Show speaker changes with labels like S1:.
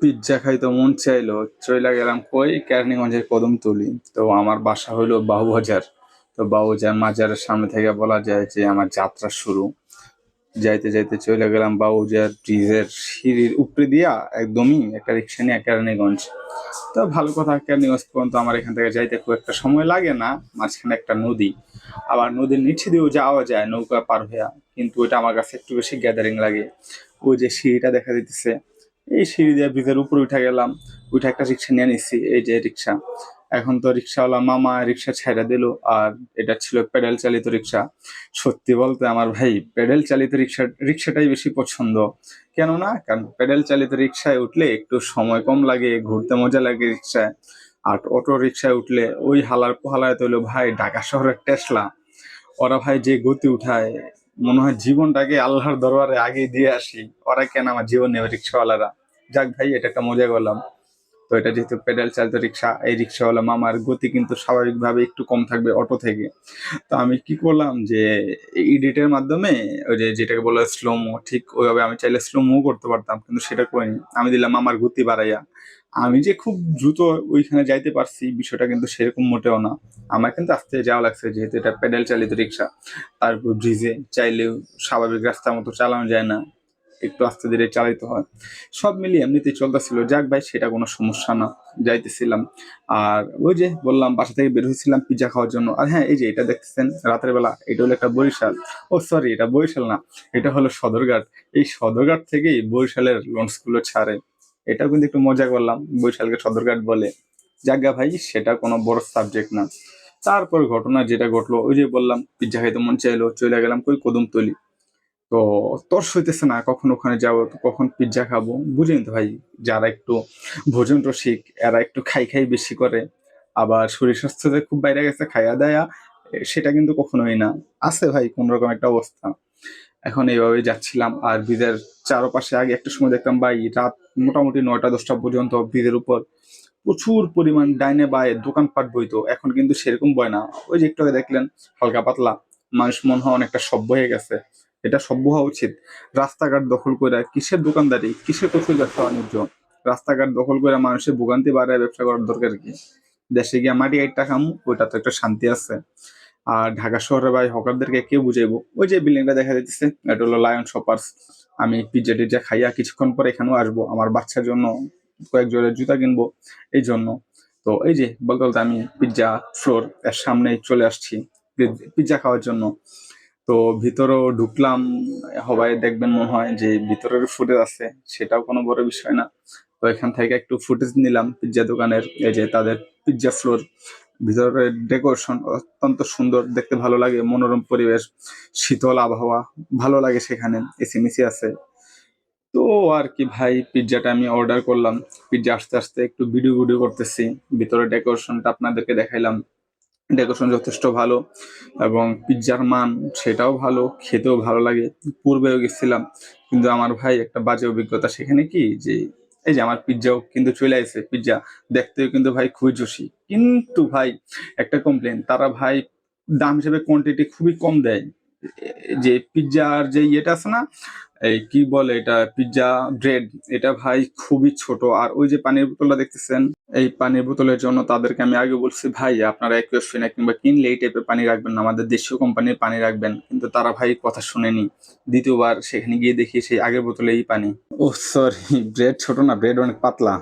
S1: Pizza খাইতে মন চাইলো। চইলা গেলাম কই? কেরানীগঞ্জের কদমতলি। তো আমার বাসা হইল বাবুবাজার তো বাবুবাজার মাজারের সামনে থেকে বলা যায় যে আমার যাত্রা শুরু। যাইতে যাইতে চলে গেলাম বাবুবাজার ব্রিজের সিঁড়ির উপরে দিয়া একদমই একটা রিক্সা নিয়ে কেরানীগঞ্জ। তো ভালো কথা, কেরানীগঞ্জ পর্যন্ত আমার এখান থেকে যাইতে খুব একটা সময় লাগে না। মাঝখানে একটা নদী। আবার নদীর নিচে দিয়েও যাওয়া যায়, নৌকা পার হইয়া। কিন্তু ওইটা আমার কাছে একটু বেশি গ্যাদারিং লাগে। ওই যে সিঁড়িটা দেখা দিতেছে এই সিঁড়ি দিয়ে ব্রিজের উপরে উঠে গেলাম, উঠে একটা রিক্সা নিয়ে নিচ্ছি এই যে রিক্সা। এখন তো রিক্সাওয়ালা মামা রিক্সা ছাইড়া দিল, আর এটা ছিল প্যাডেল চালিত রিক্সা। সত্যি বলতে আমার ভাই প্যাডেল চালিত রিক্সা, রিক্সাটাই বেশি পছন্দ। কেননা, কারণ প্যাডেল চালিত রিক্সায় উঠলে একটু সময় কম লাগে, ঘুরতে মজা লাগে রিক্সায়। আর অটো রিক্সায় উঠলে ওই হালার পোহালায় তো ভাই, ঢাকা শহরের টেসলা। ওরা ভাই যে গতি উঠায়, মনে হয় জীবনটাকে আল্লাহর দরবারে আগে দিয়ে আসি। ওরা কেন আমার জীবন নেবে রিক্সাওয়ালারা? যাক ভাই, এটা একটা মজা করলাম। তো এটা যেহেতু পেডাল চালিত রিক্সা, এই রিক্সাওয়ালা মামার গতি কিন্তু স্বাভাবিকভাবে একটু কম থাকবে অটো থেকে। তো আমি কি করলাম যে এডিটের মাধ্যমে ওই যে যেটাকে বলে স্লোমো ঠিক ওইভাবে আমি চাইলে স্লোমো করতে পারতাম, কিন্তু সেটা করিনি। আমি দিলাম আমার গতি বাড়াইয়া। আমি যে খুব দ্রুত ওইখানে যাইতে পারছি, বিষয়টা কিন্তু সেরকম মোটেও না। আমার কিন্তু আস্তে যাওয়া লাগছে, যেহেতু এটা পেডাল চালিত রিক্সা। তারপর ব্রিজে চাইলেও স্বাভাবিক রাস্তার মতো চালানো যায় না। একটু আস্তে ধীরে চালাইতে হয়। সব মিলিয়ে এমনিতেই চলতেছিল। যাক ভাই, সেটা কোনো সমস্যা না। যাইতেছিলাম। আর ওই যে বললাম, বাসা থেকে বের হয়েছিলাম পিজ্জা খাওয়ার জন্য। আর হ্যাঁ এই যে এটা দেখতেছেন, রাতের বেলা, এটা হলো একটা বরিশাল। ও সরি এটা বরিশাল না, এটা হলো সদরঘাট। এই সদরঘাট থেকেই বরিশালের লঞ্চগুলো ছাড়ে। এটাও কিন্তু একটু মজা করলাম, বরিশালকে সদরঘাট বলে। জায়গা ভাই, সেটা কোনো বড় সাবজেক্ট না। তারপর ঘটনা যেটা ঘটলো, ওই যে বললাম, পিজ্জা খাইতে মন চাইলো, চলে গেলাম কই, কদমতলি। তো তর্স হইতেছে না, কখন ওখানে যাব, কখন পিজ্জা খাব? বুঝেন তো ভাই, যারা একটু ভোজন রসিক, এরা একটু খাই খাই বেশি করে। আবার শরীর স্বাস্থ্য যে খুব বাইরে গেছে খাইয়া দায়া সেটা কিন্তু কখনোই না। আছে ভাই কোন রকম একটা অবস্থা। এখন এইভাবে যাচ্ছিলাম, আর ব্রিজের চারপাশে আগে একটা সময় দেখতাম ভাই, রাত মোটামুটি নয়টা, দশটা পর্যন্ত ব্রিজের উপর। প্রচুর পরিমাণ ডাইনে বায়ে দোকানপাট বইতো, এখন কিন্তু সেরকম বয় না। ওই যে একটু দেখলেন, হালকা পাতলা, মানুষ মনে হয় অনেকটা সভ্য হয়ে গেছে। এটা সভ্য হওয়া উচিত। রাস্তাঘাট দখল করে কিসের দোকানদারি? কিসের প্রচুর ব্যবসা বাণিজ্য? রাস্তাঘাট দখল করে মানুষের ভোগান্তি বাড়ায় ব্যবসা করার দরকার কি? দেশে গিয়ে মাটি একটা খামু, ওইটা তো একটা শান্তি আছে। আর ঢাকা শহরে ভাই হকারদেরকে কে বুঝাইবো? ওই যে বিল্ডিংটা দেখা যাচ্ছে এটা হলো লায়ন শপার্স আমি পিজ্জা টিজ্জা খাইয়া কিছুক্ষণ পরে এখানেও আসব, আমার বাচ্চার জন্য কয়েক জোড়া জুতা কিনবো, এই জন্য। তো এই যে, বলতে বলতে আমি পিজ্জা ফ্লোর এর সামনে চলে আসছি পিজ্জা খাওয়ার জন্য। তো ভিতরেও ঢুকলাম সবাই দেখবেন মনে হয় যে ভিতরের ফুটেজ আছে, সেটাও কোনো বড় বিষয় না। তো এখান থেকে একটু ফুটেজ নিলাম পিজ্জা দোকানের, এই যে তাদের পিজ্জা ফ্লোর ভিতরের ডেকোরেশন অত্যন্ত সুন্দর, দেখতে ভালো লাগে, মনোরম পরিবেশ, শীতল আবহাওয়া, ভালো লাগে সেখানে এসি মিসি আছে। তো আর কি ভাই পিৎজাটা আমি অর্ডার করলাম। পিৎজা আস্তে আস্তে একটু ভিডিও ভিডিও করতেছি ভিতরে ডেকোরেশনটা আপনাদেরকে দেখাইলাম। ডেকোরেশন যথেষ্ট ভালো এবং পিৎজার মান সেটাও ভালো, খেতেও ভালো লাগে। পূর্বেও গেছিলাম, কিন্তু আমার ভাই একটা বাজে অভিজ্ঞতা সেখানে কি? যে এই যে আমার পিৎজাও কিন্তু চলে আসে পিৎজা। দেখতেও কিন্তু ভাই খুবই জোশি। কিন্তু ভাই একটা কমপ্লেন তারা ভাই দাম হিসেবে কোয়ান্টিটি খুবই কম দেয়। যে পিৎজার যে ইয়েটা আছে না, এই কি বলে এটা পিৎজা ব্রেড এটা ভাই খুবই ছোট। আর ওই যে পানির বোতলটা দেখতেছেন, এই পানির বোতলের জন্য তাদেরকে আমি আগে বলছি, ভাই, আপনারা একুয়েশনে কিংবা কিনলে এই টাইপের পানি রাখবেন না। আমাদের দেশীয় কোম্পানির পানি রাখবেন। কিন্তু তারা ভাই কথা শুনেনি। দ্বিতীয়বার সেখানে গিয়ে দেখি সেই আগের বোতলেই পানি। ও সরি ব্রেড ছোট না ব্রেড অনেক পাতলা।